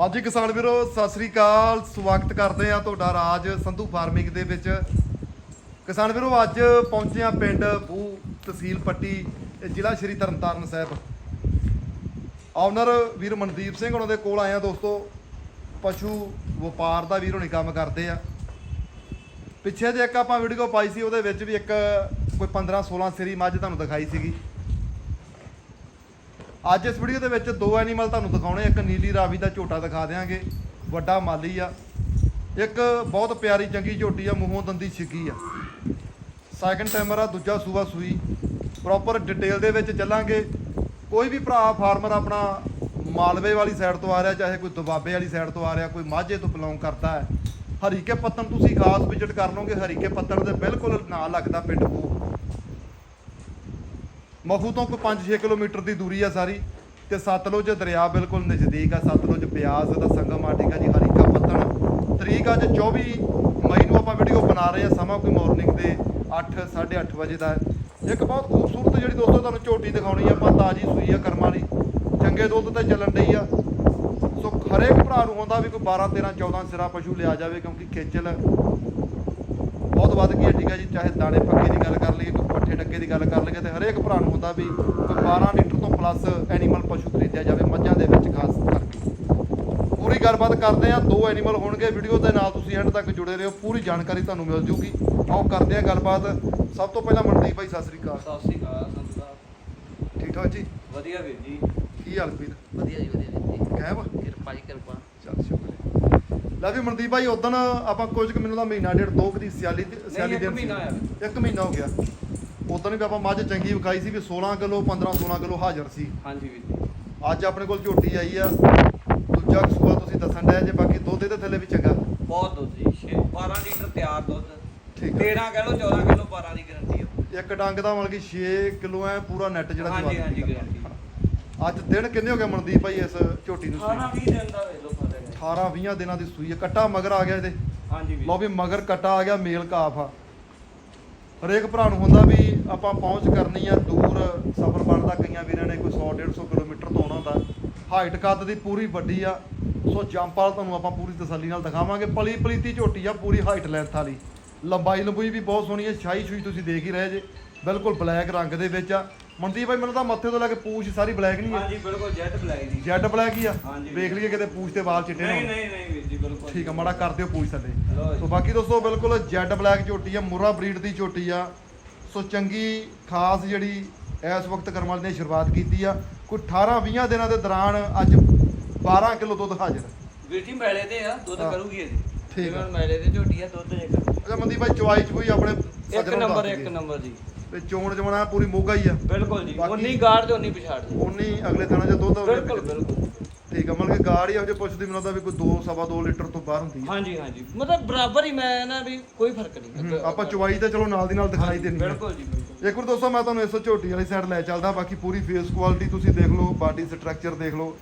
ਹਾਂਜੀ ਕਿਸਾਨ ਵੀਰੋ, ਸਤਿ ਸ੍ਰੀ ਅਕਾਲ। ਸਵਾਗਤ ਕਰਦੇ ਆ ਤੁਹਾਡਾ ਰਾਜ ਸੰਧੂ ਫਾਰਮਿੰਗ ਦੇ ਵਿੱਚ। ਕਿਸਾਨ ਵੀਰੋ, ਅੱਜ ਪਹੁੰਚੇ ਆ ਪਿੰਡ ਬੂ ਤਹਿਸੀਲ ਪੱਟੀ, ਜ਼ਿਲ੍ਹਾ ਸ਼੍ਰੀ ਤਰਨਤਾਰਨ ਸਾਹਿਬ। ਆਨਰ ਵੀਰ ਮਨਦੀਪ ਸਿੰਘ ਉਹਨਾਂ ਦੇ ਕੋਲ ਆਏ ਆ ਦੋਸਤੋ। ਪਸ਼ੂ ਵਪਾਰ ਦਾ ਵੀਰ ਹੋਣੀ ਕੰਮ ਕਰਦੇ ਆ। ਪਿੱਛੇ ਜੇ ਇੱਕ ਆਪਾਂ ਵੀਡੀਓ ਪਾਈ ਸੀ, ਉਹਦੇ ਵਿੱਚ ਵੀ ਇੱਕ ਕੋਈ 15 16 ਸਰੀ ਮੱਝ ਤੁਹਾਨੂੰ ਦਿਖਾਈ ਸੀਗੀ। ਅੱਜ ਇਸ ਵੀਡੀਓ ਦੇ ਵਿੱਚ ਦੋ ਐਨੀਮਲ ਤੁਹਾਨੂੰ ਦਿਖਾਉਣੇ ਇੱਕ ਨੀਲੀ ਰਾਵੀ ਦਾ ਝੋਟਾ ਦਿਖਾ ਦਿਆਂਗੇ। ਵੱਡਾ ਮਾਲੀ ਆ। ਇੱਕ ਬਹੁਤ ਪਿਆਰੀ ਚੰਗੀ ਝੋਟੀ ਆ, ਮੂੰਹੋਂ ਦੰਦੀ ਛਿੱਕੀ ਆ। ਸੈਕੰਡ ਟਾਈਮਰ ਆ, ਦੂਜਾ ਸੂਆ ਸੂਈ। ਪ੍ਰੋਪਰ ਡਿਟੇਲ ਦੇ ਵਿੱਚ ਚੱਲਾਂਗੇ। ਕੋਈ ਵੀ ਭਰਾ ਫਾਰਮਰ ਆਪਣਾ ਮਾਲਵੇ ਵਾਲੀ ਸਾਈਡ ਤੋਂ ਆ ਰਿਹਾ, ਚਾਹੇ ਕੋਈ ਦੁਬਾਬੇ ਵਾਲੀ ਸਾਈਡ ਤੋਂ ਆ ਰਿਹਾ, ਕੋਈ ਮਾਝੇ ਤੋਂ ਬਿਲੋਂਗ ਕਰਦਾ ਹੈ। ਹਰੀਕੇ ਪੱਤਨ ਤੁਸੀਂ ਖਾਸ ਵਿਜ਼ਿਟ ਕਰ ਲਓਗੇ। ਹਰੀਕੇ ਪੱਤਣ ਦੇ ਬਿਲਕੁਲ ਨਾਲ ਲੱਗਦਾ ਪਿੰਡ ਬੂ ਮਖੂ ਤੋਂ ਕੋਈ 5-6 ਕਿਲੋਮੀਟਰ ਦੀ ਦੂਰੀ ਆ ਸਾਰੀ ਤੇ ਸਤਲੁਜ ਦਰਿਆ ਬਿਲਕੁਲ ਨਜ਼ਦੀਕ ਆ, ਸਤਲੁਜ ਬਿਆਸ ਦਾ ਸੰਗਮ ਆ ਜੀ, ਹਰੀਕਾ ਪੱਤਣ। ਤਰੀਕ ਅੱਜ 24 ਮਈ ਨੂੰ ਆਪਾਂ ਵੀਡੀਓ ਬਣਾ ਰਹੇ ਆ, ਸਮਾਂ ਕੋਈ ਮਾਰਨਿੰਗ ਦੇ 8 8:30 ਵਜੇ ਦਾ। ਇੱਕ ਬਹੁਤ ਖੂਬਸੂਰਤ ਜਿਹੜੀ ਦੋਸਤੋ ਤੁਹਾਨੂੰ ਝੋਟੀ ਦਿਖਾਉਣੀ ਆ, ਆਪਾਂ ਤਾਜੀ ਸੂਈ ਆ ਕਰਮਾਂ ਦੀ ਚੰਗੇ ਦੁੱਧ ਤੇ ਚੱਲਣ ਡਈ ਆ। ਸੋ ਹਰੇਕ ਭਰਾ ਨੂੰ ਹੁੰਦਾ ਵੀ ਕੋਈ 12 13 14 ਸਿਰਾ ਪਸ਼ੂ ਲਿਆ ਜਾਵੇ, ਕਿਉਂਕਿ ਖੇਚਲ ਬਹੁਤ ਵੱਧ ਗਈ ਹੈ ਠੀਕ ਹੈ ਜੀ ਚਾਹੇ ਦਾਣੇ ਪੱਕੇ ਦੀ ਗੱਲ ਕਰ ਲਈਏ ਕੋਈ ਪੱਠੇ ਡੱਕੇ ਦੀ ਗੱਲ ਕਰ ਲਈਏ ਤੇ ਹਰੇਕ ਭਰਾ ਨੂੰ ਹੁੰਦਾ ਵੀ ਕੋਈ 12 ਲੀਟਰ ਤੋਂ ਪਲੱਸ ਐਨੀਮਲ ਪਸ਼ੂ ਖਰੀਦਿਆ ਜਾਵੇ ਮੱਝਾਂ ਦੇ ਵਿੱਚ ਖਾਸ ਕਰਕੇ। ਪੂਰੀ ਗੱਲਬਾਤ ਕਰਦੇ ਆ ਦੋ ਐਨੀਮਲ ਹੋਣਗੇ ਵੀਡੀਓ ਦੇ ਨਾਲ ਤੁਸੀਂ ਐਂਡ ਤੱਕ ਜੁੜੇ ਰਹੋ ਪੂਰੀ ਜਾਣਕਾਰੀ ਤੁਹਾਨੂੰ ਮਿਲ ਜੂਗੀ। ਆਓ ਕਰਦੇ ਆ ਗੱਲਬਾਤ। ਸਭ ਤੋਂ ਪਹਿਲਾਂ ਮਨਦੀਪ ਭਾਈ ਸਤਿ ਸ੍ਰੀ ਅਕਾਲ। ਸਤਿ ਸ਼੍ਰੀ ਅਕਾਲ ਸਾਹਿਬ ਠੀਕ ਠਾਕ ਜੀ? ਵਧੀਆ ਵੀਰ ਜੀ। ਕੀ ਹਾਲ ਵੀਰ? ਵਧੀਆ ਜੀ ਵਧੀਆ ਵੀਰ ਜੀ। ਕਹਿਬ ਕਿਰਪਾ ਜੀ ਕਿਰਪਾ। ਚੱਲ ਸ਼ੁਕਰ। ਲੈ ਵੀ ਮਨਦੀਪ ਭਾਈ ਉਦੋਂ ਆਪਾਂ ਕੁਝ ਕੁ ਮੈਨੂੰ ਦਾ ਮਹੀਨਾ ਡੇਢ ਦੋ ਕੁ ਦੀ ਸਿਆਲੀ ਦੀ- ਸਿਆਲੀ ਇੱਕ ਦਿਨ ਸੀ। ਮਹੀਨਾ ਹੋਇਆ। ਇੱਕ ਮਹੀਨਾ ਹੋ ਗਿਆ। ਉਦੋਂ ਵੀ ਆਪਾਂ ਮੱਝ ਚੰਗੀ ਵਿਖਾਈ ਸੀ ਵੀ 16 ਕਿਲੋ 15 16 ਕਿਲੋ ਹਾਜ਼ਰ ਸੀ। ਹਾਂਜੀ ਵੀਰ ਜੀ। ਅੱਜ ਆਪਣੇ ਕੋਲ ਝੋਟੀ ਆਈ ਆ। ਦੂਜਾ ਸੂਆ ਤੁਸੀਂ ਦੱਸਣ ਡਿਆ ਜੇ ਬਾਕੀ ਦੁੱਧ ਇਹਦੇ ਥੱਲੇ ਵੀ ਚੰਗਾ। ਬਹੁਤ ਦੁੱਧ ਜੀ ਛੇ- 12 ਲੀਟਰ ਤਿਆਰ ਦੁੱਧ। ਠੀਕ ਹੈ 13 ਕਿਲੋ 14 ਕਿਲੋ 12 ਦੀ ਗਾਰੰਟੀ ਹੈ ਇੱਕ ਡੰਗ ਦਾ ਮਤਲਬ ਕਿ 6 ਕਿਲੋ ਐ ਪੂਰਾ ਨੈਟ ਜਿਹੜਾ ਹਾਂਜੀ ਜਵਾਬ ਹਾਂਜੀ ਦਿੱਤਾ। ਗਾਰੰਟੀ ਅੱਜ ਦਿਨ ਕਿੰਨੇ ਹੋ ਗਏ ਮਨਦੀਪ ਭਾਈ ਇਸ ਝੋਟੀ ਨੂੰ 18 20 ਦਿਨ ਦਾ ਵੇਖ ਲਓ। ਫ਼ਰਕ ਹੈ 18 20 ਦਿਨਾਂ ਦੀ ਸੂਈ ਹੈ। ਕੱਟਾ ਮਗਰ ਆ ਗਿਆ ਇਹਦੇ। ਹਾਂਜੀ ਵੀਰ। ਲਓ ਵੀ ਮਗਰ ਕੱਟਾ ਆ ਗਿਆ ਮੇਲ ਕਾਫ ਆ। ਹਰੇਕ ਭਰਾ ਨੂੰ ਹੁੰਦਾ ਵੀ ਆਪਾਂ ਪਹੁੰਚ ਕਰਨੀ ਆ ਦੂਰ ਸਫ਼ਰ ਬਣਦਾ। ਕਈਆਂ ਵੀਰਾਂ ਨੇ ਕੋਈ 100 150 ਕਿਲੋਮੀਟਰ ਤੋਂ ਆਉਣਾ ਹੁੰਦਾ। ਹਾਈਟ ਕੱਦ ਦੀ ਪੂਰੀ ਵੱਡੀ ਆ। ਸੋ ਜੰਪਾਲ ਤੁਹਾਨੂੰ ਆਪਾਂ ਪੂਰੀ ਤਸੱਲੀ ਨਾਲ ਦਿਖਾਵਾਂਗੇ। ਪਲੀ ਪਲੀਤੀ ਝੋਟੀ ਆ ਪੂਰੀ ਹਾਈਟ ਲੈਂਥ ਵਾਲੀ। ਲੰਬਾਈ ਲੰਬੂਈ ਵੀ ਬਹੁਤ ਸੋਹਣੀ ਹੈ। ਛਾਈ ਛੂਈ ਤੁਸੀਂ ਦੇਖ ਹੀ ਰਹੇ ਜੇ। ਬਿਲਕੁਲ ਬਲੈਕ ਰੰਗ ਦੇ ਵਿੱਚ ਆ। ਮਨਦੀਪ ਭਾਈ ਮੈਨੂੰ ਤਾਂ ਮੱਥੇ ਤੋਂ ਲੈ ਕੇ ਪੂਛ ਸਾਰੀ ਬਲੈਕ ਨਹੀਂ ਹੈ ਹਾਂਜੀ ਬਿਲਕੁਲ ਜੈਟ ਬਲੈਕ ਦੀ ਜੈਡ ਬਲੈਕ ਹੀ ਆ। ਹਾਂਜੀ। ਵੇਖ ਲਈਏ ਕਿਤੇ ਪੂਛ ਤੇ ਵਾਲ ਚਿੱਟੇ ਨਾ ਨਹੀਂ ਹੋਣ। ਨਹੀਂ ਨਹੀਂ ਵੀਰ ਜੀ ਬਿਲਕੁਲ। ਠੀਕ ਆ ਮਾੜਾ ਕਰ ਦਿਓ ਪੂਛ ਥੱਲੇ। ਲਓ ਸੋ ਜੀ। ਬਾਕੀ ਦੋਸਤੋ ਬਿਲਕੁਲ ਜੈਡ ਬਲੈਕ ਝੋਟੀ ਆ ਮੁਰਾ ਬਰੀਡ ਦੀ ਝੋਟੀ ਆ। ਸੋ ਚੰਗੀ ਖਾਸ ਜਿਹੜੀ ਇਸ ਵਕਤ ਕਰਮਲ ਨੇ ਸ਼ੁਰੂਆਤ ਕੀਤੀ ਆ। ਕੋਈ 18 20 ਦਿਨਾਂ ਦੇ ਦੌਰਾਨ ਅੱਜ 12 ਕਿਲੋ ਦੁੱਧ ਹਾਜ਼ਰ। ਵੀਰ ਜੀ ਮੈਲੇ ਤੇ ਆ ਦੁੱਧ ਹਾਂ। ਕਰੂਗੀ ਇਹਦੀ ਠੀਕ ਜਿਵੇਂ ਆ। ਮੈਲੇ ਤੇ ਝੋਟੀ ਆ ਦੁੱਧ ਇੱਕ ਅੱਛਾ ਮਨਦੀਪ ਭਾਈ ਚਵਾਈ ਚ ਕੋਈ ਆਪਣੇ ਇੱਕ ਸੱਜਣਾਂ ਨੰਬਰ ਦੱਸ ਇੱਕ ਦਈਏ। ਨੰਬਰ ਜੀ। ਤੇ ਚੋਣ ਜਮਣਾ ਪੂਰੀ ਮੋਗਾ ਹੀ ਆ। ਬਿਲਕੁਲ ਜੀ ਬਾਕੀ- ਉਨੀ ਗਾੜ ਤੇ ਉਨੀ ਪਛਾੜ ਜੀ। ਉਨੀ ਅਗਲੇ ਦਿਨਾਂ ਚ ਦੁੱਧ ਹੋਵੇ। ਬਿਲਕੁਲ ਬਿਲਕੁਲ। ਠੀਕ ਆ ਮਤਲਬ ਕਿ ਗਾੜ ਹੀ ਇਹੋ ਜਿਹੇ ਪੁੱਛਦੀ ਮੈਨੂੰ ਲੱਗਦਾ ਵੀ ਕੋਈ 2 ਸਵਾ 2 ਲੀਟਰ ਤੋਂ ਬਾਹਰ ਹੁੰਦੀ ਆ। ਹਾਂਜੀ ਹਾਂਜੀ। ਮਤਲਬ ਬਰਾਬਰ ਹੀ ਮੈਂ ਨਾ ਵੀ ਕੋਈ ਫ਼ਰਕ ਨਹੀਂ। ਹੂੰ, ਆਪਾਂ ਚਵਾਈ ਤਾਂ ਚਲੋ ਨਾਲ ਦੀ ਨਾਲ ਦਿਖਾਈ ਦੇਣੀ ਆ। ਬਿਲਕੁਲ ਜੀ ਬਿਲਕੁਲ। ਇੱਕ ਵਾਰ ਦੋਸਤੋ ਮੈਂ ਤੁਹਾਨੂੰ ਇਸ ਝੋਟੀ ਵਾਲੀ ਸਾਈਡ ਲੈ ਚੱਲਦਾ। ਬਾਕੀ ਪੂਰੀ ਫੇਸ ਕੁਆਲਿਟੀ ਤੁਸੀਂ ਦੇਖ ਲਓ ਬਾਡੀ ਸਟਰਕਚਰ ਦੇਖ ਲਓ।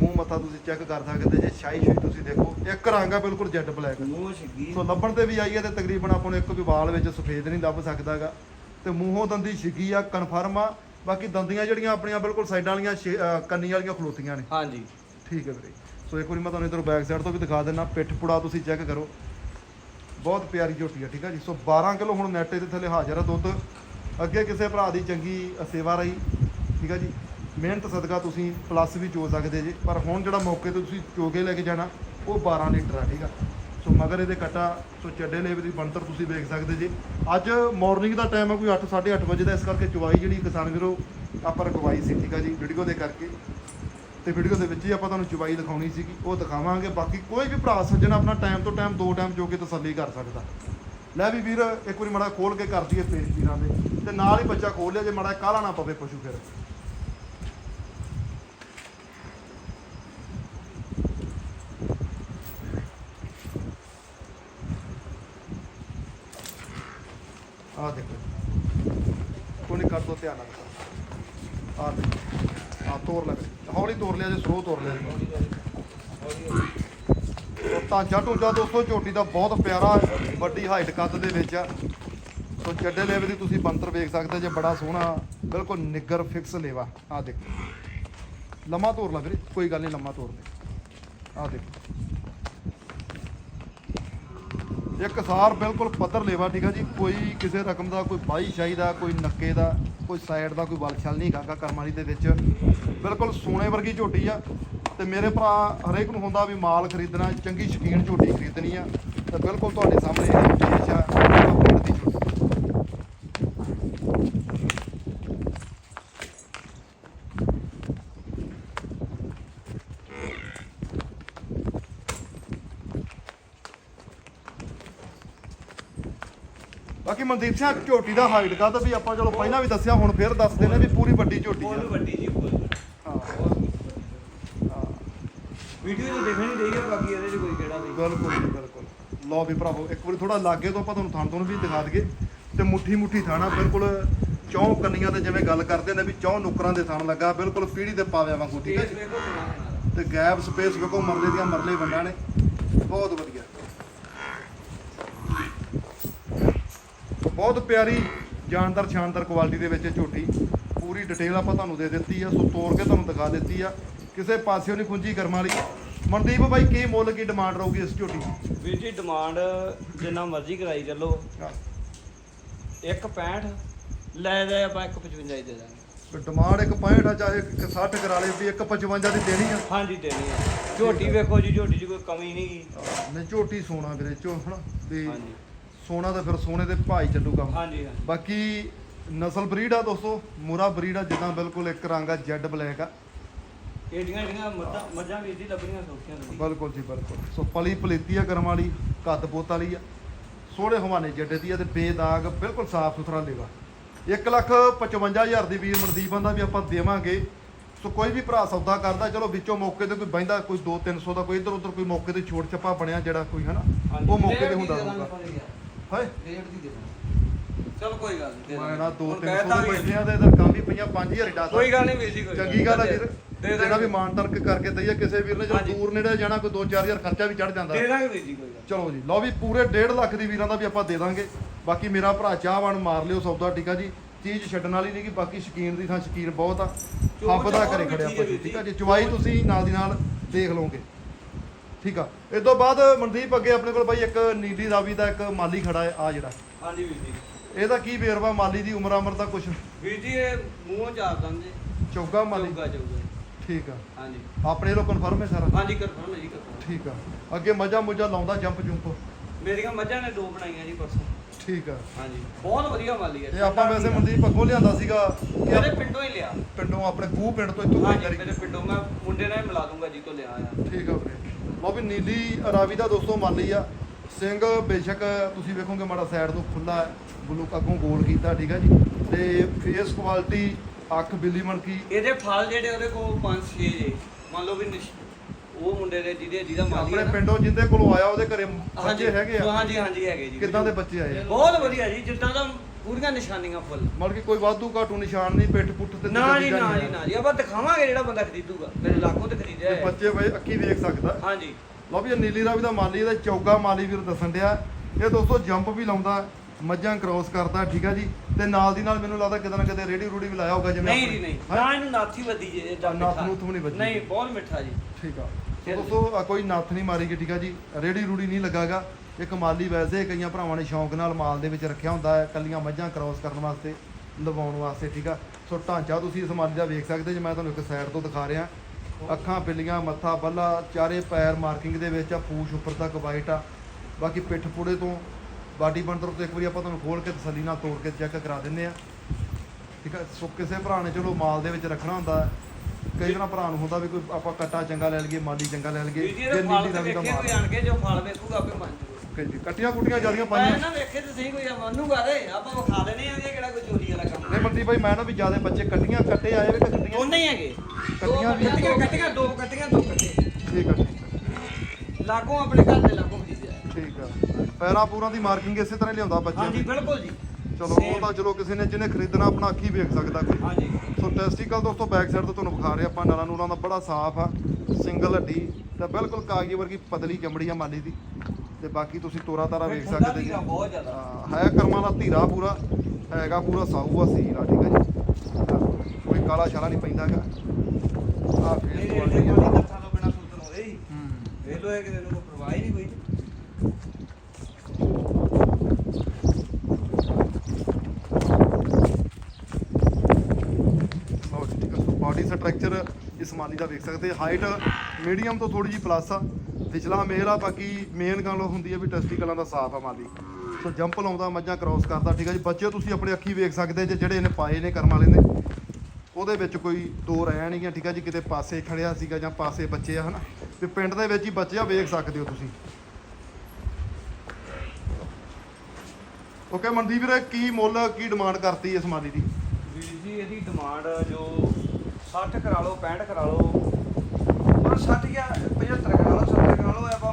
ਮੂੰਹ ਮੱਥਾ ਤੁਸੀਂ ਚੈੱਕ ਕਰ ਸਕਦੇ ਜੇ ਸ਼ਾਈ ਸ਼ੂਈ ਤੁਸੀਂ ਦੇਖੋ। ਇੱਕ ਰੰਗ ਆ ਬਿਲਕੁਲ ਜੈਡ ਬਲੈਕ। ਮੂੰਹ ਛਿੱਗੀ। ਸੋ ਲੱਭਣ ਤੇ ਵੀ ਆਈ ਹੈ ਤੇ ਤਕਰੀਬਨ ਆਪਾਂ ਨੂੰ ਇੱਕ ਵੀ ਵਾਲ ਵਿੱਚ ਸਫੇਦ ਨਹੀਂ ਲੱਭ ਸਕਦਾਗਾ। ਤੇ ਮੂੰਹੋਂ ਦੰਦੀ ਛਿੱਗੀ ਆ ਕਨਫਰਮ ਆ। ਬਾਕੀ ਦੰਦੀਆਂ ਜਿਹੜੀਆਂ ਆਪਣੀਆਂ ਬਿਲਕੁਲ ਸਾਈਡਾਂ ਵਾਲੀਆਂ ਕੰਨੀ ਵਾਲੀਆਂ ਖਲੋਤੀਆਂ ਨੇ। ਹਾਂਜੀ। ਠੀਕ ਹੈ ਵੀਰੇ। ਸੋ ਇੱਕ ਵਾਰੀ ਮੈਂ ਤੁਹਾਨੂੰ ਇਧਰ ਬੈਕ ਸਾਈਡ ਤੋਂ ਵੀ ਦਿਖਾ ਦਿੰਦਾ ਪਿੱਠ ਪੁੜਾ ਤੁਸੀਂ ਚੈੱਕ ਕਰੋ। ਬਹੁਤ ਪਿਆਰੀ ਝੋਟੀ ਆ ਠੀਕ ਆ ਜੀ। ਸੋ 12 ਕਿਲੋ ਹੁਣ ਨੈਟ ਦੇ ਥੱਲੇ ਹਾਜ਼ਰ ਆ ਦੁੱਧ। ਅੱਗੇ ਕਿਸੇ ਭਰਾ ਦੀ ਚੰਗੀ ਸੇਵਾ ਰਹੀ ਠੀਕ ਆ ਜੀ। ਮਿਹਨਤ ਸਦਕਾ ਤੁਸੀਂ ਪਲੱਸ ਵੀ ਚੋ ਸਕਦੇ ਜੀ। ਪਰ ਹੁਣ ਜਿਹੜਾ ਮੌਕੇ ਤੇ ਤੁਸੀਂ ਚੋ ਕੇ ਲੈ ਕੇ ਜਾਣਾ ਉਹ 12 ਲੀਟਰ ਆ, ਠੀਕ ਆ। ਸੋ ਮਗਰ ਇਹਦੇ ਕਟਾ, ਸੋ ਚੱਡੇ ਲੇਵੇ ਦੀ ਬਣਤਰ ਤੁਸੀਂ ਵੇਖ ਸਕਦੇ ਜੀ। ਅੱਜ ਮਾਰਨਿੰਗ ਦਾ ਟਾਈਮ ਆ, ਕੋਈ 8 8:30 ਵਜੇ ਦਾ, ਇਸ ਕਰਕੇ ਚਵਾਈ ਜਿਹੜੀ ਕਿਸਾਨ ਵੀਰੋ, ਆਪਾਂ ਰਕਵਾਈ ਸੀ, ਠੀਕ ਆ ਜੀ ਵੀਡੀਓ ਦੇ ਕਰਕੇ। ਤੇ ਵੀਡੀਓ ਦੇ ਵਿੱਚ ਹੀ ਆਪਾਂ ਤੁਹਾਨੂੰ ਚਵਾਈ ਦਿਖਾਉਣੀ ਸੀਗੀ, ਉਹ ਦਿਖਾਵਾਂਗੇ। ਬਾਕੀ ਕੋਈ ਵੀ ਭਰਾ ਸੱਜਣ ਆਪਣਾ ਟਾਈਮ ਤੋਂ ਟਾਈਮ ਦੋ ਟਾਈਮ ਜੋ ਕੇ ਤਸੱਲੀ ਕਰ ਸਕਦਾ। ਲੈ ਵੀ ਵੀਰ, ਇੱਕ ਵਾਰੀ ਮਾੜਾ ਖੋਲ ਕੇ ਕਰ ਦਈਏ ਪੇਜ ਵੀਰਾਂ ਦੇ। ਤੇ ਨਾਲ ਹੀ ਬੱਚਾ ਖੋਲ ਲਿਆ, ਜੇ ਮਾੜਾ ਕਾਲਾ ਨਾ ਪਵੇ ਪਸ਼ੂ ਫਿਰ ਆ ਦੇਖੋ ਕੋਈ ਕੱਟ ਦੋ ਧਿਆਨ ਨਾਲ ਆ ਤੋਰ ਆ ਤੋੜ ਹੌਲੀ ਤੋਰ ਲਿਆ ਜੇ ਸਲੋ ਤੋਰ ਲਿਆ ਜੀ। ਸੋ ਤਾਂ ਜੱਟੂ ਜਾ ਦੋਸਤੋ, ਝੋਟੀ ਦਾ ਬਹੁਤ ਪਿਆਰਾ ਵੱਡੀ ਹਾਈਟ ਕੱਦ ਦੇ ਵਿੱਚ ਆ ਸੋ ਚੱਡੇ ਲੇਵੇ ਦੀ ਤੁਸੀਂ ਬੰਤਰ ਵੇਖ ਸਕਦੇ ਜੇ ਬੜਾ ਸੋਹਣਾ, ਬਿਲਕੁਲ ਨਿੱਗਰ ਫਿਕਸ ਲੇਵਾ। ਆ ਦੇਖੋ। ਲੰਮਾ ਤੋਰ ਲਾ ਵੀਰੇ, ਕੋਈ ਗੱਲ ਨਹੀਂ, ਲੰਮਾ ਤੋਰ ਦੇ। ਆ ਦੇਖੋ। ਇੱਕ ਸਾਰ ਬਿਲਕੁਲ ਪੱਧਰ ਲੇਵਾ ਠੀਕ ਆ ਜੀ, ਕੋਈ ਕਿਸੇ ਰਕਮ ਦਾ ਕੋਈ ਬਾਈ ਸ਼ਾਹੀ ਦਾ, ਕੋਈ ਨੱਕੇ ਦਾ, ਕੋਈ ਸਾਈਡ ਦਾ ਕੋਈ ਵਲਛਲ ਨਹੀਂ ਕਾਕਾ ਕਰਮਾਲੀ ਦੇ ਵਿੱਚ। ਬਿਲਕੁਲ ਸੋਨੇ ਵਰਗੀ ਝੋਟੀ ਆ ਤੇ ਮੇਰੇ ਭਰਾ ਹਰੇਕ ਨੂੰ ਹੁੰਦਾ ਵੀ ਮਾਲ ਖਰੀਦਣਾ, ਚੰਗੀ ਸ਼ਕੀਨ ਝੋਟੀ ਖਰੀਦਣੀ ਆ। ਤੇ ਬਿਲਕੁਲ ਤੁਹਾਡੇ ਸਾਹਮਣੇ ਇਹ ਪੇਸ਼ ਆ ਪਿੰਡ ਦੀ ਝੋਟੀ ਬਾਕੀ ਮਨਦੀਪ ਸਿੰਘ ਝੋਟੀ ਦਾ ਹਾਈਟ ਕਾ ਤਾਂ ਵੀ ਆਪਾਂ ਚਲੋ ਪਹਿਲਾਂ ਵੀ ਦੱਸਿਆ ਹੁਣ ਫੇਰ ਦੱਸ ਦਿੰਦੇ ਵੀ ਪੂਰੀ ਵੱਡੀ ਝੋਟੀ ਆ। ਬਹੁਤ ਵੱਡੀ ਜੀ ਬਹੁਤ ਹਾਂ। ਹਾਂ। ਵੀਡੀਓ ਚ ਦੇਖਣ ਹੀ ਰਹੀ ਹੈ ਬਾਕੀ ਇਹਦੇ ਚ ਕੋਈ ਕਿਹੜਾ ਨਹੀਂ। ਬਿਲਕੁਲ ਜੀ ਬਿਲਕੁਲ। ਲਓ ਵੀ ਭਰਾਵੋ ਇੱਕ ਵਾਰੀ ਥੋੜਾ ਲਾਗੇ ਤੋਂ ਆਪਾਂ ਤੁਹਾਨੂੰ ਥਣ ਤੋਂ ਵੀ ਦਿਖਾ ਦਈਏ। ਤੇ ਮੁੱਠੀ ਮੁੱਠੀ ਥਾਣਾ ਬਿਲਕੁਲ ਚੌਂ ਕੰਨੀਆਂ ਤੇ ਜਿਵੇਂ ਗੱਲ ਕਰਦੇ ਨੇ ਵੀ ਚੌਂ ਨੁਕਰਾਂ ਦੇ ਥਣ ਲੱਗਾ ਬਿਲਕੁਲ ਪੀੜੀ ਤੇ ਪਾਵਿਆ ਵਾਂਗੂ ਠੀਕ ਹੈ ਵੇਖੋ। ਤੇ ਗੈਪ ਸਪੇਸ ਵੇਖੋ ਮਰਲੇ ਦੀਆਂ ਮਰਲੇ ਵੰਡਾਂ ਨੇ। ਬਹੁਤ ਵਧੀਆ। ਬਹੁਤ ਪਿਆਰੀ ਜਾਨਦਾਰ ਸ਼ਾਨਦਾਰ ਕੁਆਲਿਟੀ ਦੇ ਵਿੱਚ ਝੋਟੀ। ਪੂਰੀ ਡਿਟੇਲ ਆਪਾਂ ਤੁਹਾਨੂੰ ਦੇ ਦਿੱਤੀ ਆ ਸੋ ਤੋੜ ਕੇ ਤੁਹਾਨੂੰ ਦਿਖਾ ਦਿੱਤੀ ਆ। ਕਿਸੇ ਪਾਸਿਓਂ ਨਹੀਂ ਖੁੰਜੀ ਕਰਮ ਵਾਲੀ। ਮਨਦੀਪ ਬਾਈ ਕੀ ਮੁੱਲ ਕੀ ਡਿਮਾਂਡ ਰਹੂਗੀ ਇਸ ਝੋਟੀ ਦੀ? ਵੀਰ ਜੀ ਡਿਮਾਂਡ ਜਿੰਨਾ ਮਰਜ਼ੀ ਕਰਾਈ ਚੱਲੋ ਹਾਂ। 165 ਲੈ ਜਾਏ ਆਪਾਂ 155 ਹੀ ਦੇ ਦਾਂਗੇ। ਡਿਮਾਂਡ ਇੱਕ 65 ਆ ਚਾਹੇ ਇੱਕ 60 ਕਰਾ ਲੇ ਵੀ ਇੱਕ 55 ਦੀ ਦੇਣੀ ਆ। ਹਾਂਜੀ ਦੇਣੀ ਹੈ ਝੋਟੀ ਵੇਖੋ ਜੀ ਝੋਟੀ 'ਚ ਕੋਈ ਕਮੀ ਨਹੀਂ। ਗੀ ਨੇ ਝੋਟੀ ਸੋਨਾ ਵੀਰੇ ਹਨਾ? ਤੇ ਹਾਂਜੀ। ਸੋਨਾ ਤਾਂ ਫਿਰ ਸੋਨੇ ਦੇ ਭਾਈ ਚੱਲੂ ਕੰਮ ਹਾਂਜੀ ਹਾਂਜੀ। ਬਾਕੀ ਨਸਲ ਬਰੀਡ ਆ ਦੋਸਤੋ ਮੂਰਾ ਬਰੀਡ ਆ ਜਿੱਦਾਂ ਬਿਲਕੁਲ ਇੱਕ ਰੰਗ ਆ ਜੈਡ ਬਲੈਕ ਆ। ਇਹਦੀਆਂ ਜਿਹੜੀਆਂ ਮੱਝਾਂ ਮੱਝਾਂ ਵੀਰ ਜੀ ਲੱਭਣੀਆਂ ਸੌਖੀਆਂ ਨਹੀਂ ਬਿਲਕੁਲ ਜੀ ਬਿਲਕੁਲ। ਸੋ ਪਲੀ ਪਲੇਤੀ ਆ ਕਰਮ ਵਾਲੀ ਕੱਦ ਪੋਤ ਵਾਲੀ ਆ। ਸੋਹਣੇ ਹਵਾਨੇ ਜੱਡੇ ਦੀ ਆ ਤੇ ਬੇਦਾਗ ਬਿਲਕੁਲ ਸਾਫ਼ ਸੁਥਰਾ ਲੇਵਾ। 1 ਲੱਖ 55000 ਦੀ ਵੀਰ ਮਨਦੀਪਾਂ ਦਾ ਵੀ ਆਪਾਂ ਦੇਵਾਂਗੇ। ਸੋ ਕੋਈ ਵੀ ਭਰਾ ਸੌਦਾ ਕਰਦਾ ਚਲੋ ਵਿੱਚੋਂ ਮੌਕੇ ਤੇ ਕੋਈ ਬੈਂਦਾ ਕੋਈ 2 300 ਦਾ ਕੋਈ ਇੱਧਰ ਉੱਧਰ ਕੋਈ ਮੌਕੇ ਤੇ ਛੋਟ ਛੱਪਾ ਬਣਿਆ ਜਿਹੜਾ ਕੋਈ ਹਨਾ? ਉਹ ਮੌਕੇ ਤੇ ਹੁੰਦਾ ਰਹੂਗਾ ਹਾਏ। ਚਲ ਕੋਈ ਗੱਲ ਨਹੀਂ ਮੈਂ ਨਾ 2 ਹੁਣ 300 ਕਹਿਤਾ ਦੇ ਵੀ- ਬੈਠੇ ਆ ਤੇ ਇਧਰ ਕੰਮ ਵੀ ਪਈਆਂ 5000 ਡਾਸਾ ਕੋਈ ਗੱਲ ਨਹੀਂ ਵੀਰ ਜੀ ਕੋਈ ਚੰਗੀ ਗੱਲ ਆ ਦੇ ਜਿਹੜਾ ਵੀ ਮਾਨ ਤਰਕ ਕਰਕੇ ਦਈਏ ਕਿਸੇ ਵੀਰ ਨੇ ਜਦੋਂ ਹਾਂਜੀ। ਦੂਰ ਨੇੜੇ ਜਾਣਾ ਕੋਈ 2-4000 ਖਰਚਾ ਵੀ ਚੜ ਜਾਂਦਾ। ਦੇ ਦਾਂਗੇ ਵੀਰ ਜੀ ਕੋਈ ਗੱਲ ਚਲੋ ਜੀ ਲਓ ਵੀ ਪੂਰੇ 1.5 ਲੱਖ ਦੀ ਵੀਰਾਂ ਦਾ ਵੀ ਆਪਾਂ ਦੇ ਦਾਂਗੇ। ਬਾਕੀ ਮੇਰਾ ਭਰਾ ਚਾਹਵਾਨ ਮਾਰ ਲਿਓ ਸੌਦਾ ਠੀਕ ਆ ਜੀ। ਚੀਜ਼ ਛੱਡਣ ਵਾਲੀ ਨਹੀਂ ਕਿ ਬਾਕੀ ਸ਼ਕੀਨ ਦੀ ਥਾਂ ਸ਼ਕੀਨ ਬਹੁਤ ਆ। ਹੱਬ ਦਾ ਘਰੇ ਖੜਿਆ ਆਪਾਂ ਠੀਕ ਆ ਜੀ। ਚਵਾਈ ਤੁਸੀਂ ਨਾਲ ਦੀ ਨਾਲ ਦੇਖ ਲਓਗੇ। ਠੀਕ ਆ। ਇਸ ਤੋਂ ਬਾਅਦ ਮਨਦੀਪ ਅੱਗੇ ਆਪਣੇ ਕੋਲ ਬਾਈ ਇੱਕ ਨੀਲੀ ਰਾਵੀ ਦਾ ਇੱਕ ਮਾਲੀ ਖੜਾ ਹੈ ਆ ਜਿਹੜਾ। ਹਾਂਜੀ ਵੀਰ ਜੀ। ਇਹਦਾ ਕੀ ਵੇਰਵਾ ਮਾਲੀ ਦੀ ਉਮਰ ਅਮਰ ਦਾ ਕੁਛ? ਵੀਰ ਜੀ ਇਹ ਮੂੰਹੋਂ ਚਾਰ ਦੰਦੇ ਚੌਗਾ ਮਾਲੀ। ਚੌਗਾ ਚੌਗਾ। ਠੀਕ ਆ। ਹਾਂਜੀ। ਆਪਣੇ ਲੋ ਕਨਫਰਮ ਹੈ ਸਾਰਾ? ਹਾਂਜੀ ਕਰਫਰਮ ਹੈ ਜੀ ਠੀਕ ਆ। ਅੱਗੇ ਮੱਝਾਂ ਮੁੱਝਾਂ ਲਾਉਂਦਾ ਜੰਪ ਜੁੰਪ ਮੇਰੀਆਂ ਮੱਝਾਂ ਨੇ ਦੋ ਬਣਾਈਆਂ ਜੀ ਪਰਸੋਂ। ਠੀਕ ਆ। ਹਾਂਜੀ। ਬਹੁਤ ਵਧੀਆ ਮਾਲੀ ਹੈ। ਇਹ ਆਪਾਂ ਵੈਸੇ ਮਨਦੀਪ ਅੱਗੋਂ ਲਿਆਂਦਾ ਸੀਗਾ ਕਿ ਮੇਰੇ ਪਿੰਡੋਂ ਹੀ ਲਿਆ। ਪਿੰਡੋਂ ਆਪਣੇ ਖੂਹ ਪਿੰਡ ਤੋਂ ਇੱਥੋਂ ਹਾਂਜੀ ਖਰੀਦਾਰੀ ਮੇਰੇ ਪਿੰਡੋਂ। ਮੈਂ ਮੁੰਡੇ ਨਾਲ ਹੀ ਮਿਲਾ ਦੂੰਗਾ ਜੀ ਤੋਂ ਲਿਆ ਆ ਠੀਕ ਆ ਵੀਰੇ। ਲਓ ਵੀ ਨੀਲੀ ਰਾਵੀ ਦਾ ਦੋਸਤੋ ਮਾਲੀ ਆ ਸਿੰਘ ਬੇਸ਼ੱਕ ਤੁਸੀਂ ਵੇਖੋਗੇ ਮਾੜਾ ਸਾਈਡ ਤੋਂ ਖੁੱਲਾ ਹੈ। ਬਲੂ ਅੱਗੋਂ ਗੋਲ ਕੀਤਾ ਠੀਕ ਹੈ ਜੀ। ਤੇ ਫੇਸ ਕੁਆਲਿਟੀ ਅੱਖ ਬਿੱਲੀ ਮਣਕੀ। ਇਹਦੇ ਫਲ ਜਿਹੜੇ ਉਹਦੇ ਕੋਲ 5-6 ਜੇ। ਮੰਨ ਲਓ ਵੀ ਨਿਸ਼- ਉਹ ਮੁੰਡੇ ਦੇ ਜਿਹਦੇ ਜਿਹਦਾ ਮਾਲੀ ਆਪਣੇ ਨਾ। ਪਿੰਡੋਂ ਜਿੰਦੇ ਕੋਲੋਂ ਆਇਆ ਉਹਦੇ ਘਰੇ ਬੱਚੇ ਹੈਗੇ ਆ? ਹਾਂਜੀ ਹਾਂਜੀ ਹੈਗੇ ਜੀ ਕਿੱਦਾਂ ਦੇ ਬੱਚੇ ਆਏ? ਬਹੁਤ ਵਧੀਆ ਜੀ ਜਿੱਦਾਂ ਦਾ ਪੂਰੀਆਂ ਨਿਸ਼ਾਨੀਆਂ ਫੁੱਲ। ਮਤਲਬ ਕਿ ਕੋਈ ਵਾਧੂ ਘਾਟੂ ਨਿਸ਼ਾਨ ਨਹੀਂ ਪਿੱਠ ਪੁੱਠ ਤੇ ਨਾ ਜੀ ਨਾ ਜੀ ਨਾ ਜੀ ਆਪਾਂ ਦਿਖਾਵਾਂਗੇ ਜਿਹੜਾ ਬੰਦਾ ਖਰੀਦੂਗਾ ਮੇਰੇ ਲਾਗੋਂ ਤੇ ਖਰੀਦਿਆ ਹੈ ਬੱਚੇ ਬਈ ਅੱਖੀ ਵੇਖ ਸਕਦਾ। ਹਾਂਜੀ ਲਓ ਵੀ ਨੀਲੀ ਰਾਵੀ ਦਾ ਮਾਲੀ ਇਹਦਾ ਚੌਗਾ ਮਾਲੀ ਵੀਰ ਦੱਸਣ ਡਿਆ। ਇਹ ਦੋਸਤੋ ਜੰਪ ਵੀ ਲਾਉਂਦਾ ਮੱਝਾਂ ਕ੍ਰੋਸ ਕਰਦਾ ਠੀਕ ਆ ਜੀ? ਤੇ ਨਾਲ ਦੀ ਨਾਲ ਮੈਨੂੰ ਲੱਗਦਾ ਕਿਤੇ ਨਾ ਕਿਤੇ ਰੇੜੀ ਰੂੜੀ ਵੀ ਲਾਇਆ ਹੋਗਾ ਜਿਵੇਂ ਨਹੀਂ ਨਹੀਂ? ਨਾ ਇਹਨੂੰ ਨਾਥੀ ਵੱਦੀ ਜੇ ਨਾਥ। ਨੂਥ ਵੀ ਨਹੀਂ ਵੱਜੀ। ਨਹੀਂ ਬਹੁਤ ਮਿੱਠਾ ਜੀ। ਠੀਕ ਆ। ਦੋਸਤੋ ਆ ਕੋਈ ਨੱਥ ਨਹੀਂ ਮਾਰੀ ਗਈ, ਠੀਕ ਆ ਜੀ। ਰੇੜੀ ਰੂੜੀ ਨਹੀਂ ਲੱਗਾਗਾ। ਇੱਕ ਮਾਲੀ ਵੈਸੇ ਕਈਆਂ ਭਰਾਵਾਂ ਨੇ ਸ਼ੌਂਕ ਨਾਲ ਮਾਲ ਦੇ ਵਿੱਚ ਰੱਖਿਆ ਹੁੰਦਾ ਹੈ ਕੱਲੀਆਂ ਮੱਝਾਂ ਕ੍ਰਾਸ ਕਰਨ ਵਾਸਤੇ, ਲਵਾਉਣ ਵਾਸਤੇ, ਠੀਕ ਆ। ਸੋ ਢਾਂਚਾ ਤੁਸੀਂ ਇਸ ਮਾਲੀ ਦਾ ਵੇਖ ਸਕਦੇ ਜੇ, ਮੈਂ ਤੁਹਾਨੂੰ ਇੱਕ ਸਾਈਡ ਤੋਂ ਦਿਖਾ ਰਿਹਾ। ਅੱਖਾਂ ਪਿੱਲੀਆਂ, ਮੱਥਾ ਬੱਲਾ, ਚਾਰੇ ਪੈਰ ਮਾਰਕਿੰਗ ਦੇ ਵਿੱਚ ਆ ਪੂਛ ਉੱਪਰ ਤੱਕ ਵਾਈਟ ਆ। ਬਾਕੀ ਪਿੱਠ ਪੂੜੇ ਤੋਂ ਬਾਡੀ ਬੰਦਰ ਤੋਂ ਇੱਕ ਵਾਰੀ ਆਪਾਂ ਤੁਹਾਨੂੰ ਖੋਲ ਕੇ ਤਸੱਲੀ ਨਾਲ ਤੋੜ ਕੇ ਚੈੱਕ ਕਰਾ ਦਿੰਨੇ ਆ। ਠੀਕ ਆ, ਸੋ ਕਿਸੇ ਭਰਾ ਨੇ ਚਲੋ ਮਾਲ ਦੇ ਵਿੱਚ ਰੱਖਣਾ ਹੁੰਦਾ ਹੈ। ਕਈ ਵਾਰ ਭਰਾ ਨੂੰ ਹੁੰਦਾ ਵੀ ਕੋਈ ਆਪਾਂ ਕੱਟਾ ਚੰਗਾ ਲੈ ਲਈਏ ਮਾਲੀ ਚੰਗਾ ਲੈ ਲਈਏ ਜੀ ਤੇ ਦਾ ਵੀ ਤਾਂ ਕੋਈ ਆਣ ਕੇ ਜੋ ਫਲ ਵੇਖੂਗਾ ਆਪੇ ਮੰਨ ਜੂਗਾ। ਜੀ ਕੱਟੀਆਂ ਕੁੱਟੀਆਂ ਜਿਆਦੀਆਂ ਮੈਂ ਪਾਈਆਂ। ਨਾ ਵੇਖੇ ਤੇ ਸਹੀ ਕੋਈ ਮੰਨੂਗਾ ਰੇ ਆਪਾਂ ਵਿਖਾ ਦੇਣੇ ਆ ਇਹ ਕਿਹੜਾ ਕੋਈ ਚੋਰੀ ਵਾਲਾ ਕੰਮ ਨਹੀਂ ਬੰਦੀ ਬਾਈ ਮੈਂ ਨਾ ਵੀ ਜ਼ਿਆਦਾ ਬੱਚੇ ਕੱਟੀਆਂ ਕੱਟੇ ਆਏ ਵੀ ਕੱਟੀਆਂ। ਉਹਨੇ ਹੀ ਹੈਗੇ। ਕੱਟੀਆਂ ਵੀ- ਕੱਟੀਆਂ ਕੱਟੀਆਂ ਦੋ ਕੱਟੀਆਂ ਦੋ ਕੱਟੇ। ਠੀਕ ਆ ਠੀਕ ਲਾਗੋਂ ਆਪਣੇ ਘਰ ਦੇ ਲਾਗੋਂ ਆ, ਠੀਕ ਆ। ਪੈਰਾਂ ਪੂਰਾਂ ਦੀ ਮਾਰਕਿੰਗ ਇਸੇ ਤਰ੍ਹਾਂ ਹੀ ਲਿਆਉਂਦਾ ਬੱਚੇ ਹਾਂਜੀ ਬਿਲਕੁਲ ਜੀ। ਚਲੋ ਉਹ ਤਾਂ ਚਲੋ ਕਿਸੇ ਨੇ ਜਿਹਨੇ ਖਰੀਦਣਾ ਆਪਣਾ ਅੱਖੀ ਵੇਖ ਸਕਦਾ ਕੋਈ। ਹਾਂਜੀ। ਸੋ ਟੈਸਟੀਕਲ ਦੋਸਤੋ ਬੈਕ ਸਾਈਡ ਤੋਂ ਤੁਹਾਨੂੰ ਵਿਖਾ ਰਹੇ ਆਪਾਂ ਨਾਲਾਂ ਨੂਰਾਂ ਦਾ ਬੜਾ ਸਾਫ਼ ਆ ਸਿੰਗਲ ਹੱਡੀ ਤੇ ਬਿਲਕੁਲ ਕਾਗਜ਼ੀ ਵਰਗੀ ਪਤਲੀ ਚਮੜੀ ਆ ਮਾਲੀ ਦੀ। ਤੇ ਬਾਕੀ ਤੁਸੀਂ ਤੋਰਾ ਤਾਰਾ ਵੇਖ ਸਕਦੇ ਜੀ। ਧੀਰਾ ਬਹੁਤ ਜ਼ਿਆਦਾ। ਹਾਂ, ਕਰਮਾਂ ਦਾ ਧੀਰਾ ਪੂਰਾ ਹੈਗਾ ਪੂਰਾ ਸਾਊ ਆ ਸੀਲ ਆ ਠੀਕ ਹੈ ਜੀ? ਕੋਈ ਕਾਲਾ ਸ਼ਾਲਾ ਨਹੀਂ ਪੈਂਦਾਗਾ ਆ ਫੇਸ ਇਹ ਕੁਆਲਿਟੀ ਆ ਪਾਣੀ ਦੱਸਾਂ ਤੋਂ ਬਿਨਾ ਸੂਤਰ ਹੋਏ। ਹੀ। ਹੂੰ ਮਾਲੀ ਦਾ ਵੇਖ ਸਕਦੇ। ਹਾਈਟ ਮੀਡੀਅਮ ਤੋਂ ਥੋੜੀ ਜਿਹੀ ਪਲੱਸ ਆ। ਵਿਚਲਾ ਮੇਲ ਆ, ਬਾਕੀ ਮੇਨ ਗੱਲ ਹੁੰਦੀ ਹੈ ਵੀ ਟੈਸਟੀਕਲਾਂ ਦਾ ਸਾਫ਼ ਆ ਮਾਲੀ। ਸੋ ਜੰਪ ਲਾਉਂਦਾ, ਮੱਝਾਂ ਕ੍ਰਾਸ ਕਰਦਾ, ਠੀਕ ਆ ਜੀ। ਬੱਚੇ ਤੁਸੀਂ ਆਪਣੇ ਅੱਖੀ ਵੇਖ ਸਕਦੇ ਜੇ ਜਿਹੜੇ ਇਹਨੇ ਪਾਏ ਨੇ ਕਰਮ ਵਾਲੇ ਨੇ। ਉਹਦੇ ਵਿੱਚ ਕੋਈ ਦੋ ਰਹਿ ਨਹੀਂ ਠੀਕ ਆ ਜੀ। ਕਿਤੇ ਪਾਸੇ ਖੜਿਆ ਸੀਗਾ ਜਾਂ ਪਾਸੇ ਬੱਚੇ ਆ, ਹਨਾ। ਤੇ ਪਿੰਡ ਦੇ ਵਿੱਚ ਹੀ ਬੱਚੇ ਆ ਵੇਖ ਸਕਦੇ ਹੋ ਤੁਸੀਂ। ਓਕੇ ਮਨਦੀਪ ਵੀਰੇ, ਕੀ ਮੁੱਲ, ਕੀ ਡਿਮਾਂਡ ਕਰਤੀ ਇਸ ਮਾਲੀ ਦੀ? ਵੀਰ ਜੀ, ਇਹਦੀ ਡਿਮਾਂਡ ਜੋ 60 ਕਰਾ ਲਓ 65 ਕਰਾ ਲਓ। ਪਰ 60 ਜਾਂ 75 ਕਰਾ ਲਓ 70 ਕਰਾ ਲਓ ਆਪਾਂ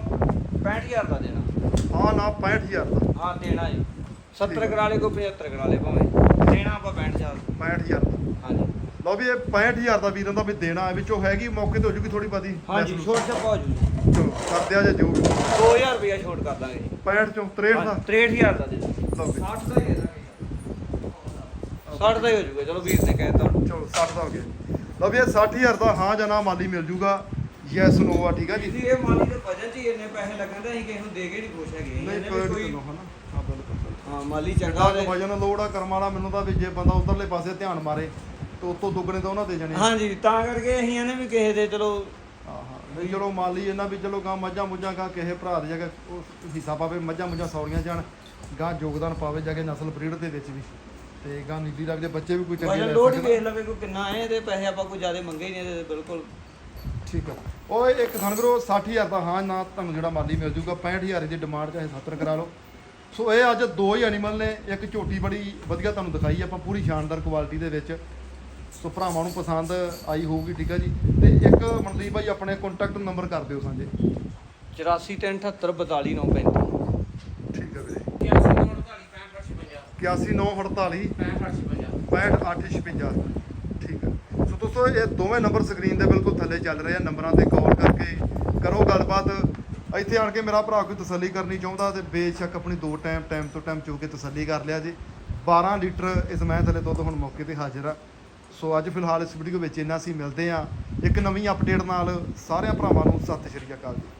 65000 ਦਾ ਦੇਣਾ। ਹਾਂ ਨਾ 65000 ਦਾ। ਹਾਂ ਦੇਣਾ ਜੀ 70 ਠੀਕ। ਕਰਾ ਲੇ ਕੋ 75 ਕਰਾ ਲੇ ਭਾਵੇਂ। ਦੇਣਾ ਆਪਾਂ 65000 65000 ਦਾ। ਹਾਂਜੀ। ਲਓ ਵੀ ਇਹ 65000 ਦਾ ਵੀਰਾਂ ਦਾ ਵੀ ਦੇਣਾ ਹੈ ਵਿੱਚੋਂ ਹੈਗੀ ਮੌਕੇ ਤੇ ਹੋ ਜੂਗੀ ਥੋੜੀ ਬਾਦੀ ਹਾਂਜੀ ਛੋਟ ਛਪਾ ਹੋ ਜੂ ਚਲੋ ਕਰ ਦਿਆ ਜੇ ਜੋ ਵੀ। 2000 ਰੁਪਇਆ ਛੋਟ ਕਰ ਦਾਂਗੇ। ਜੀ 65 ਚੋਂ 63 ਦਾ? 63000 ਦਾ ਦੇ। ਲਓ ਵੀ। 60 ਦਾ ਹੀ ਦੇ ਦਾਂਗੇ। 60 ਦਾ ਹੀ ਹੋ ਜੂਗਾ ਚਲੋ ਵੀਰ ਨੇ ਕਹਿਤਾ। ਚਲੋ 60 ਦਾ ਹੋ ਗਿਆ। ਲਓ ਵੀ ਇਹ 60000 ਦਾ ਹਾਂ ਜਾਂ ਨਾ ਮਾਲੀ ਮਿਲ ਜੂਗਾ। ਯੈਸ ਨੋ ਆ ਠੀਕ ਆ ਜੀ। ਜੀ ਇਹ ਮਾਲੀ ਦੇ ਵਜਨ 'ਚ ਹੀ ਇੰਨੇ ਪੈਸੇ ਲੱਗਣਦੇ ਅਸੀਂ ਕਿਸੇ ਨੂੰ ਦੇ ਕੇ ਨਹੀਂ ਖੁਸ਼ ਹੈਗੇ। ਨਹੀਂ ਇਹਨੇ ਕੋਈ ਵੀ ਹਨਾ? ਹਾਂ ਬਿਲਕੁਲ ਹਾਂ ਮਾਲੀ ਚੰਗਾ ਹੋਵੇ ਵਜਨ ਲੋੜ ਆ ਕਰਮ ਵਾਲਾ ਮੈਨੂੰ ਤਾਂ ਵੀ ਜੇ ਬੰਦਾ ਉਧਰਲੇ ਪਾਸੇ ਧਿਆਨ ਮਾਰੇ ਤੇ ਉਤੋਂ ਦੁੱਗਣੇ ਤਾਂ ਉਹਨਾਂ ਦੇ ਜਾਣੇ ਆ। ਹਾਂਜੀ ਤਾਂ ਕਰਕੇ ਅਸੀਂ ਇਹਨੇ ਵੀ ਕਿਸੇ ਦੇ ਚਲੋ ਹਾਂ ਹਾਂ। ਨਹੀਂ ਚਲੋ ਮਾਲੀ ਇਹਨਾਂ ਵੀ ਚਲੋ ਗਾਂ ਮੱਝਾਂ ਮੁੱਝਾਂ ਗਾਂ ਕਿਸੇ ਭਰਾ ਦੇ ਜਗ੍ਹਾ ਉਹ ਹਿੱਸਾ ਪਾਵੇ ਮੱਝਾਂ ਮੁੱਝਾਂ ਸੌਰੀਆਂ ਜਾਣ ਗਾਂ ਯੋਗਦਾਨ ਪਾਵੇ ਜਾ ਕੇ ਨਸਲ ਬਰੀਡ ਦੇ ਵਿੱਚ ਵੀ। ਤੇ ਗਾਂ ਨੀਲੀ ਰਾਵੀ ਦੇ ਬੱਚੇ ਵੀ ਕੋਈ ਚੰਗੇ ਲੈ ਵਜਨ ਹੀ ਸਕਣ ਲਵੇ ਕੋਈ ਕਿੰਨਾ ਹੈ ਇਹਦੇ ਪੈਸੇ ਆਪਾਂ ਕੋਈ ਜ਼ਿਆਦਾ ਮੰਗੇ ਨਹੀਂ ਇਹਦੇ ਬਿਲਕੁਲ। ਠੀਕ ਆ। ਉਹ ਇੱਕ ਕਿਸਾਨ ਵੀਰੋ 60000 ਦਾ ਹਾਂ ਨਾ ਤੁਹਾਨੂੰ ਜਿਹੜਾ ਮਾਲੀ ਮਿਲ ਜੂਗਾ 65000 ਦੀ ਡਿਮਾਂਡ ਚਾਹੇ 70 ਕਰਾ ਲਓ। ਸੋ ਇਹ ਅੱਜ ਦੋ ਹੀ ਐਨੀਮਲ ਨੇ ਇੱਕ ਝੋਟੀ ਬੜੀ ਵਧੀਆ ਤੁਹਾਨੂੰ ਦਿਖਾਈ ਆਪਾਂ ਪੂਰੀ ਸ਼ਾਨਦਾਰ ਕੁਆਲਿਟੀ ਦੇ ਵਿੱਚ। ਸੋ ਭਰਾਵਾਂ ਨੂੰ ਪਸੰਦ ਆਈ ਹੋਊਗੀ ਠੀਕ ਆ ਜੀ। ਤੇ ਇੱਕ ਮਨਦੀਪ ਭਾਈ ਆਪਣੇ ਕੰਟੈਕਟ ਨੰਬਰ ਕਰ ਦਿਓ ਸਾਂਝੇ। 84 378 42 9 35 81948 65 65856 ਠੀਕ ਹੈ ਸੋ ਦੋਸਤੋ, ਇਹ ਦੋਵੇਂ ਨੰਬਰ ਸਕਰੀਨ ਦੇ ਬਿਲਕੁਲ ਥੱਲੇ ਚੱਲ ਰਹੇ ਆ। ਨੰਬਰਾਂ ਤੇ ਕਾਲ ਕਰਕੇ ਕਰੋ ਗੱਲਬਾਤ। ਇੱਥੇ ਆਣ ਕੇ ਮੇਰਾ ਭਰਾ ਕੋਈ ਤਸੱਲੀ ਕਰਨੀ ਚਾਹੁੰਦਾ ਤੇ ਬੇਸ਼ੱਕ ਆਪਣੀ ਦੋ ਟਾਈਮ ਟਾਈਮ ਤੋਂ ਟਾਈਮ ਚੋ ਕੇ ਤਸੱਲੀ ਕਰ ਲਿਆ ਜੀ। 12 ਲੀਟਰ ਇਸ ਮੈਂ ਥੱਲੇ ਦੁੱਧ ਹੁਣ ਮੌਕੇ ਤੇ ਹਾਜ਼ਰ ਆ। ਸੋ ਅੱਜ ਫਿਲਹਾਲ ਇਸ ਵੀਡੀਓ ਵਿੱਚ ਇੰਨਾ ਸੀ। ਮਿਲਦੇ ਆ ਇੱਕ ਨਵੀਂ ਅਪਡੇਟ ਨਾਲ। ਸਾਰਿਆਂ ਭਰਾਵਾਂ ਨੂੰ ਸਤਿ ਸ਼੍ਰੀ ਅਕਾਲ ਜੀ।